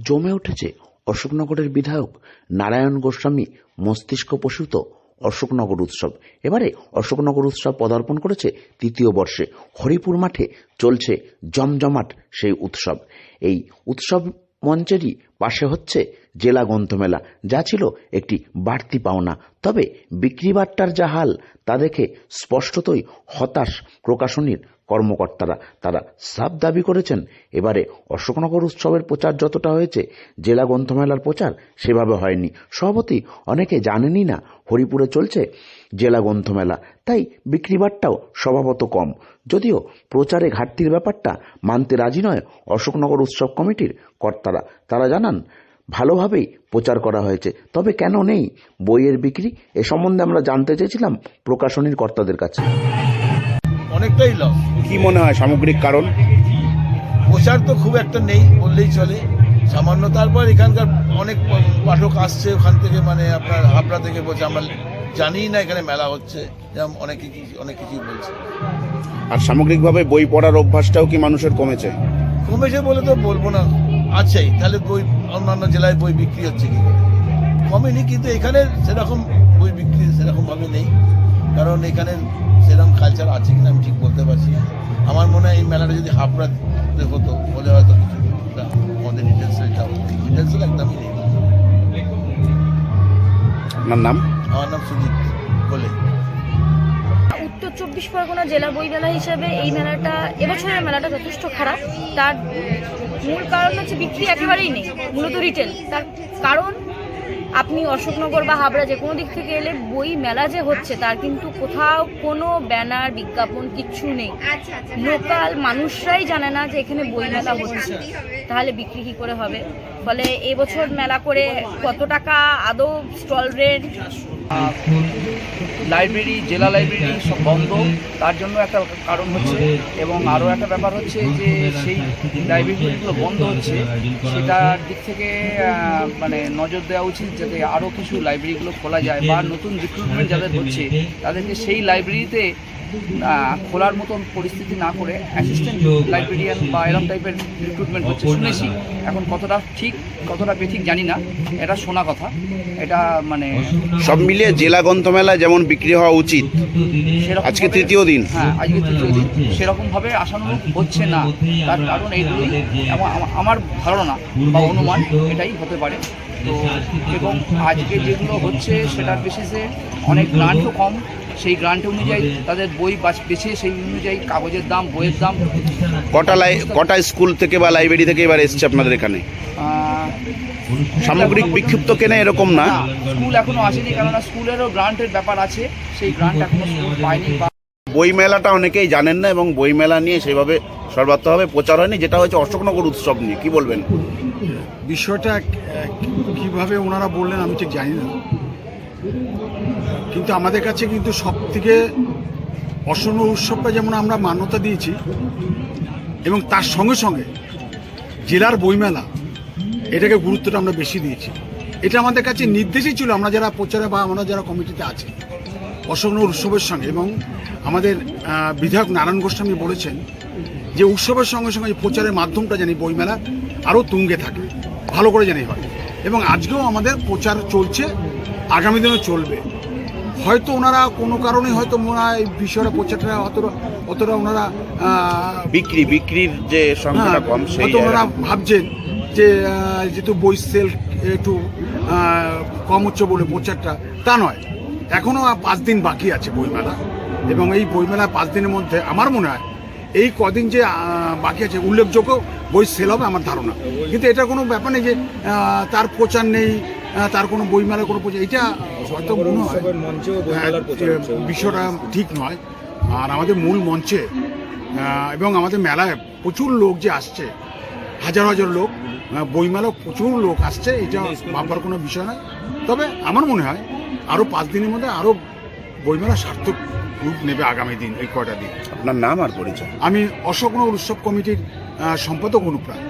জমে উঠেছে অশোকনগরের বিধায়ক নারায়ণ গোস্বামী মস্তিষ্ক প্রসূত অশোকনগর উৎসব। এবারে অশোকনগর উৎসব পদার্পণ করেছে তৃতীয় বর্ষে। হরিপুর মাঠে চলছে জমজমাট সেই উৎসব। এই উৎসব মঞ্চেরই পাশে হচ্ছে জেলা গ্রন্থমেলা, যা ছিল একটি বাড়তি পাওনা। তবে বিক্রিবাট্টার যা হাল, তা দেখে স্পষ্টতই হতাশ প্রকাশনীর কর্মকর্তারা। তারা সাফ দাবি করেছেন, এবারে অশোকনগর উৎসবের প্রচার যতটা হয়েছে, জেলা গ্রন্থমেলার প্রচার সেভাবে হয়নি। সভাপতি অনেকে জানেনই না, হরিপুরে চলছে জেলা গ্রন্থমেলা, তাই বিক্রিবাট্টাও স্বভাবত কম। যদিও প্রচারে ঘাটতির ব্যাপারটা মানতে রাজি নয় অশোকনগর উৎসব কমিটির কর্তারা। তারা জানান, ভালোভাবেই প্রচার করা হয়েছে, তবে কেন নেই বইয়ের বিক্রি? এ সম্বন্ধে আমরা জানতে চেয়েছিলাম প্রকাশনীর কর্তাদের কাছে। অনেকটাই লস কি মনে হয় সামগ্রিক কারণ? প্রচার তো খুব একটা নেই বললেই চলে। সামান্য তারপর এখানকার অনেক পাঠক আসছে ওখান থেকে মানে আপনার হাবড়া থেকে বলছে আমরা জানি না এখানে মেলা হচ্ছে। যেমন অনেকে অনেক কিছুই বলছে। আর সামগ্রিকভাবে বই পড়ার অভ্যাসটাও কি মানুষের কমেছে? কমেছে বলে তো বলব না। আছেই তাহলে বই অন্যান্য জেলায় বই বিক্রি হচ্ছে কি কমেনি কিন্তু এখানে সেরকম বই বিক্রি সেরকম ভাবে নেই। কারণ এখানে সেরকম কালচার আছে কিনা আমি ঠিক বলতে পারছি না। আমার মনে হয় এই মেলাটা যদি হাবড়াতে হতো বলে হয়তো কিছু আমাদের ইন্টেন্সিলটা ইন্টেন্সিল একদমই নেই। আপনার নাম? আমার নাম সুজিত বলে উত্তর চব্বিশ পরগনা জেলা বই মেলা হিসেবে এই মেলাটা এবছরের মেলাটা যথেষ্ট খারাপ। তার মূল কারণ হচ্ছে বিক্রি একেবারেই নেই মূলত রিটেল তার কারণ আপনি অশোকনগর বা হাবড়া যে কোনো দিক থেকে এলে বই মেলা যে হচ্ছে তার কিন্তু কোথাও কোনো ব্যানার বিজ্ঞাপন কিচ্ছু নেই। লোকাল মানুষরাই জানে না যে এখানে বই মেলা হচ্ছে। তাহলে বিক্রি কী করে হবে? ফলে এবছর মেলা করে কত টাকা আদৌ স্টল রেট লাইব্রেরি, জেলা লাইব্রেরি সব বন্ধ। তার জন্য একটা কারণ হচ্ছে, এবং আরও একটা ব্যাপার হচ্ছে যে সেই লাইব্রেরিগুলো বন্ধ হচ্ছে। সেটার দিক থেকে মানে নজর দেওয়া উচিত যাতে আরও কিছু লাইব্রেরিগুলো খোলা যায় বা নতুন রিক্রুটমেন্ট যাদের হচ্ছে, তাদেরকে সেই লাইব্রেরিতে খোলার মতন পরিস্থিতি না করে অ্যাসিস্ট্যান্ট লাইব্রেরিয়ান বা এরম টাইপের রিক্রুটমেন্ট হচ্ছে। শুনেছি এখন কতটা ঠিক কতটা বেঠিক জানি না। এটা শোনা কথা। এটা মানে সব মিলিয়ে জেলা গ্রন্থমেলা যেমন বিক্রি হওয়া উচিত আজকে তৃতীয় দিন। হ্যাঁ আজকে তৃতীয় দিন। সেরকম ভাবে আশানুরূপ হচ্ছে না। তার কারণ এইগুলোই এবং আমার ধারণা বা অনুমান এটাই হতে পারে। তো এবং আজকে যেগুলো হচ্ছে সেটার বেসিসে অনেক গ্রান্টও কম। সেই গ্রান্ট অনুযায়ী তাদের বই বাছ- সেই অনুযায়ী কাগজের দাম বইয়ের দাম। কটা লাই কটা স্কুল থেকে বা লাইব্রেরি থেকে এবার এসছে আপনাদের এখানে? সামগ্রিক বিক্ষিপ্ত কেনে এরকম না? স্কুল এখনও আসেনি কেননা স্কুলেরও গ্রান্টের ব্যাপার আছে। সেই গ্রান্ট এখনও স্কুল পায়নি বা বই মেলাটা অনেকেই জানেন না এবং বই মেলা নিয়ে সেভাবে সর্বাত্মকভাবে প্রচার হয়নি যেটা হচ্ছে অশোকনগর উৎসব নিয়ে। কি বলবেন? বিষয়টা কীভাবে ওনারা বললেন আমি ঠিক জানি না। কিন্তু আমাদের কাছে কিন্তু সব থেকে অসন্ন উৎসবটা যেমন আমরা মান্যতা দিয়েছি, এবং তার সঙ্গে সঙ্গে জেলার বইমেলা, এটাকে গুরুত্বটা আমরা বেশি দিয়েছি। এটা আমাদের কাছে নির্দেশই ছিল, আমরা যারা প্রচারে বা আমরা যারা কমিটিতে আছি অসন্ন উৎসবের সঙ্গে, এবং আমাদের বিধায়ক নারায়ণ গোস্বামী বলেছেন যে উৎসবের সঙ্গে সঙ্গে প্রচারের মাধ্যমটা জানি বইমেলা আরও তুঙ্গে থাকে, ভালো করে জানি হয়। এবং আজকেও আমাদের প্রচার চলছে, আগামী দিনেও চলবে। হয়তো ওনারা কোনো কারণে হয়তো ওনারা এই বিষয়টা প্রচারটা অতটা অতটা ওনারা বিক্রি বিক্রির যে সংখ্যাটা হ্যাঁ, কম সেই ওনারা ভাবছেন যে যেহেতু বই সেল একটু কম হচ্ছে বলে প্রচারটা তা নয়। এখনও পাঁচ দিন বাকি আছে বইমেলা। এবং এই বইমেলা পাঁচ দিনের মধ্যে আমার মনে হয় এই কদিন যে বাকি আছে উল্লেখযোগ্য বই সেল হবে আমার ধারণা। কিন্তু এটা কোনো ব্যাপার নেই যে তার প্রচার নেই তার কোনো বইমেলা কোনো প্রচার এটা হয়তো মনে হয় বিষয়টা ঠিক নয়। আর আমাদের মূল মঞ্চে এবং আমাদের মেলায় প্রচুর লোক যে আসছে হাজার হাজার লোক আহ, বইমেলাও প্রচুর লোক আসছে এটা ভাববার কোনো বিষয় নয়। তবে আমার মনে হয় আরও পাঁচ দিনের মধ্যে আরও বইমেলা সার্থক রূপ নেবে আগামী দিন এই কয়টা দিন। আপনার নাম আর পরিচয়? আমি অশোকনগর উৎসব কমিটির সম্পাদক অনুপ্রায়